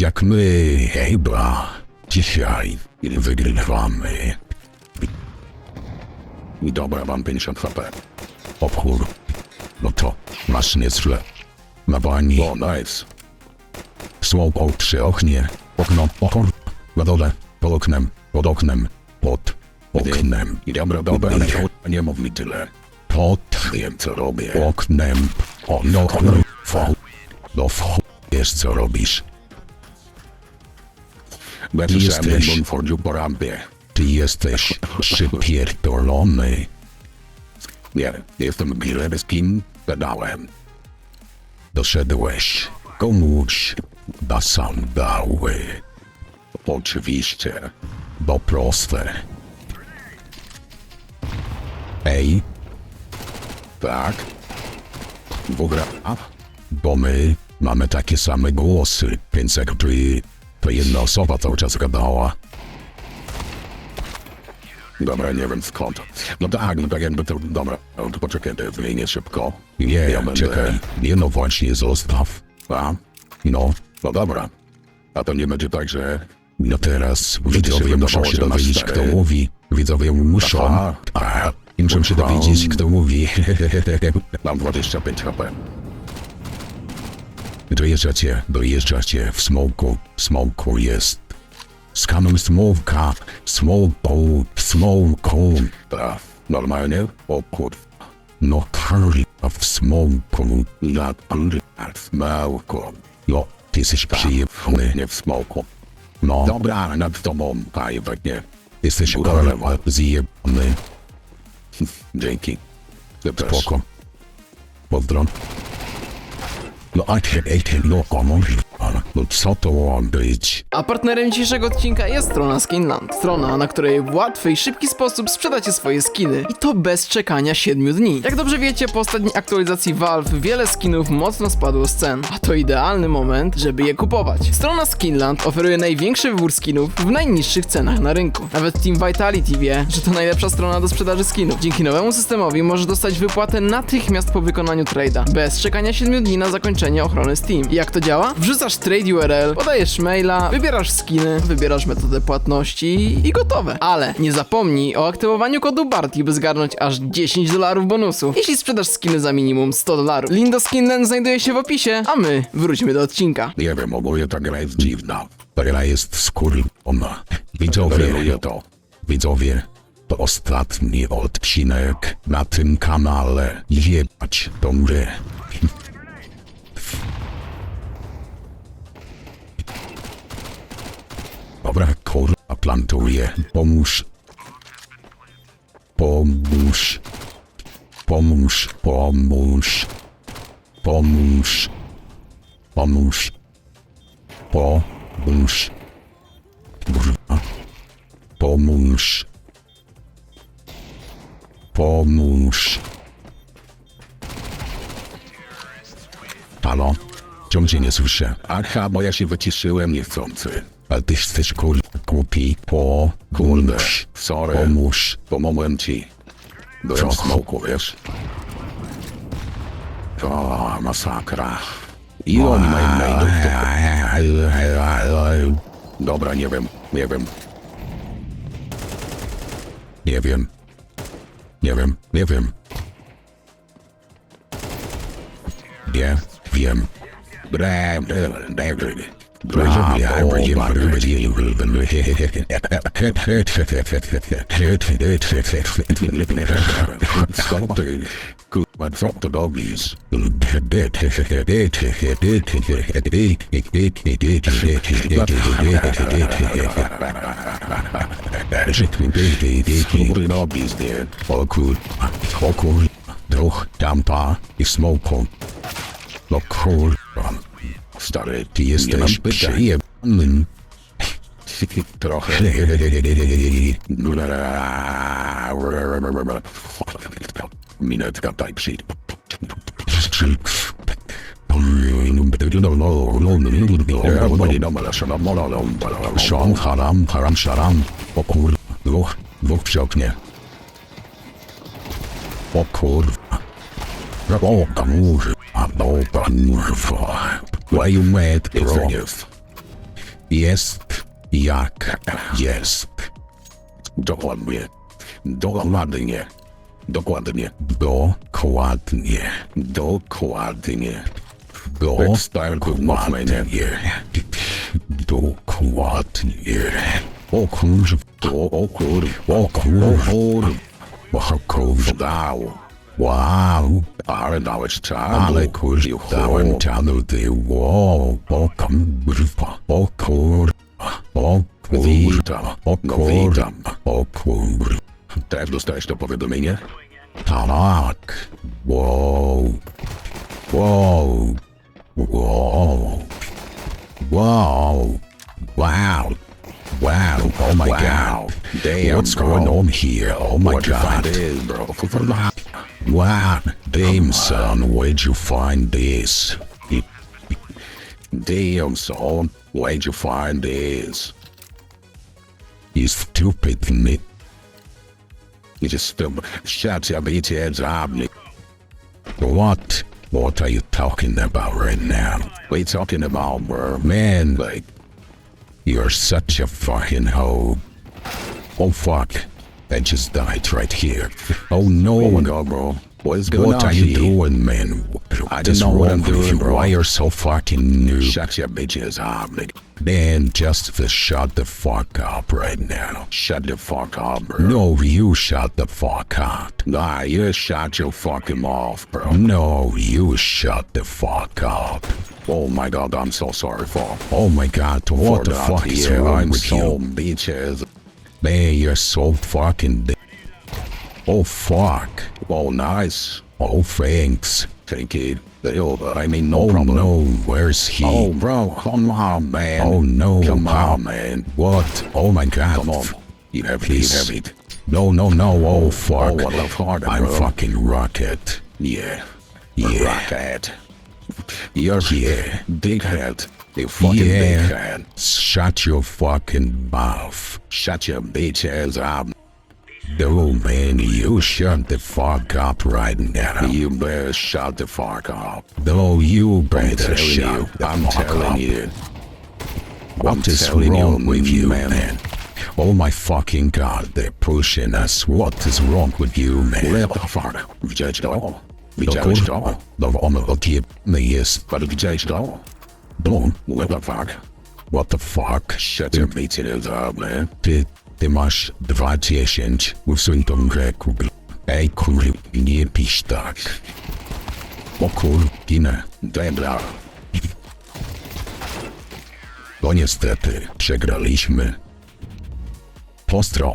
Jak my chyba dzisiaj wygrywamy. Dobra, mam 50 HP. O kur... No to masz nieźle. Na bani. O, nice. Słową przy oknie. Okno, okor. Na dole. Pod oknem. Pod oknem. Pod oknem. I dobra, dobra, ale nie, nie mów mi tyle. Pod wiem co robię. Oknem. O, no, no, fo. No, fo. Wiesz co robisz. Jesteś... Jesteś... Ty jesteś przypierdolony. Nie, jestem Gillespie pedałem. Doszedłeś komuś na sandały. Oczywiście, bo proste. Ej. Tak. Dwóch a? Bo my mamy takie same głosy, więc jakby to jedna osoba cały czas gadała. Dobra, nie wiem skąd. No tak, no tak jakby to... Dobra, no to poczekaj, to zmienię szybko. Nie, ja będę... czekaj. Nie no właśnie, zostaw. A? No. No dobra. A to nie będzie tak, że... No teraz widzowie muszą się dowiedzieć, kto mówi. Widzowie muszą... Aha. A, muszą się dowiedzieć, kto mówi. Mam 25 HP. Dojeżdżacie, dojeżdżacie w smoku. Smoku jest. Skanuj smowka, smoku, smoku. Tak, normalnie? O kurwa. No kurwa w smoku. Na kurwa, smoku. No, ty jesteś przyjemny. Nie w smoku. No, Dobra, nad tobą, pajwek, nie. jesteś Kurwa. zjebany. Dzięki. Spoko. Pozdro. No a ty, ej No co to ma być? A partnerem dzisiejszego odcinka jest strona Skinland. Strona, na której w łatwy i szybki sposób sprzedacie swoje skiny. I to bez czekania 7 dni. Jak dobrze wiecie, po ostatniej aktualizacji Valve wiele skinów mocno spadło z cen. A to idealny moment, żeby je kupować. Strona Skinland oferuje największy wybór skinów w najniższych cenach na rynku. Nawet Team Vitality wie, że to najlepsza strona do sprzedaży skinów. Dzięki nowemu systemowi możesz dostać wypłatę natychmiast po wykonaniu trade'a. Bez czekania 7 dni na zakończenie ochrony Steam. I jak to działa? Wrzucasz trade URL, podajesz maila, wybierasz skiny, wybierasz metodę płatności i gotowe. Ale nie zapomnij o aktywowaniu kodu BARTI, by zgarnąć aż 10 dolarów bonusu, jeśli sprzedasz skiny za minimum 100 dolarów. Link do Skinland znajduje się w opisie, a my wróćmy do odcinka. Nie wiem, ogólnie ta gra jest dziwna. Ta gra jest skurwiona. Widzowie, to. widzowie, to ostatni odcinek na tym kanale. Jebać tą grę. Dobra, kurwa, plantuję. Pomóż. Pomóż. Pomóż, pomóż. Pomóż. Pomóż. Pomóż. Kurwa. Pomóż. Pomóż. Halo? Ciągle nie słyszę. Aha, bo ja się wyciszyłem niechcący. A ty jesteś kur... głupi. Po... Kurde, sorry. Pomóż. Pomogłem ci. Byłem w smoku, wiesz? O, masakra. I oni mają mailów. Dobra, nie wiem, nie wiem. Nie wiem. Nie wiem, nie wiem. Nie wiem. Bre, bre, bre, bre. Co ty, kurwa, co to robisz? Co ty robisz, nie? O kurwa, o kurwa, druh, tamta i smoku. Stary, ty jesteś pytań. przyjemnym. Trochę. Minetka, daj przyjść. Szam, haram, haram, szaram. O kurwa, dwóch, dwóch przy oknie. O kurwa. O kurwa, o kurwa. Why you mad, bro? Jest. Jak jest. Dokładnie. Dokładnie. Dokładnie. Dokładnie. Dokładnie. Dokładnie. Dokładnie. O kurwa. O, o kur... O kurwa. kur... O kurwa. Dał. Wow. Ale dałeś czadu. Ale kurwa. Dałem czadu ty. Wow. O kurwa. O kurwa. O kurwa. O kurwa. O kurwa. Też dostałeś to powiadomienie? Tak. Wow. Wow. Wow. Wow. Wow. Wow. Oh my Wow. god. Damn, What's bro. going on here? Oh my find god. this, bro? Wow. Damn son, where'd you find this? Damn, son. Where'd you find this? You stupid nit. You just stupid. Shut your bitch heads up. What? What are you talking about right now? What you talking about, bro? Man, Like, You're such a fucking hoe. Oh fuck. I just died right here. Oh no. oh bro. What is going What on are you here? doing, man? I Just don't know what I'm doing, bro. Why you're so fucking new? Shut your bitches up, nigga. Man, just shut the fuck up right now. Shut the fuck up, bro. No, you shut the fuck up. Nah, you shut your fucking mouth, bro. No, you shut the fuck up. Oh my god, I'm so sorry for. Oh my god, what the fuck is Yeah, wrong I'm with so you? bitches. Man, you're so fucking Oh fuck. Oh, nice. Oh thanks. Take it. Yo, I mean, no oh problem. no, where's he? Oh, bro, come on, man. Oh, no, come on, man. What? Oh my god. Come on. You have it, you have it. No, no, no. Oh, oh fuck. Oh, a harder, I'm bro. fucking rocket. Yeah. Yeah. Rocket. You're Yeah. big head. You fucking yeah. big head. Shut your fucking mouth. Shut your bitch ass up. No man, you shut the fuck up right now. You better shut the fuck up. No, you I'm better telling shut you. the I'm fuck telling up. you. What is telling you, wrong with you, man. man? Oh my fucking god, they're pushing us. What is wrong with you, man? What the fuck? To? No Widziałeś to? kurwa, no ono odjebny jest. Widziałeś to? No, What the fuck? what the fuck? Ass up, man. Ty, ty masz 2.10, usuń tą grę, kurwa. Ej, kurwa, nie pisz tak. O kurwa, ginę. Dobra. No niestety, przegraliśmy. Postro.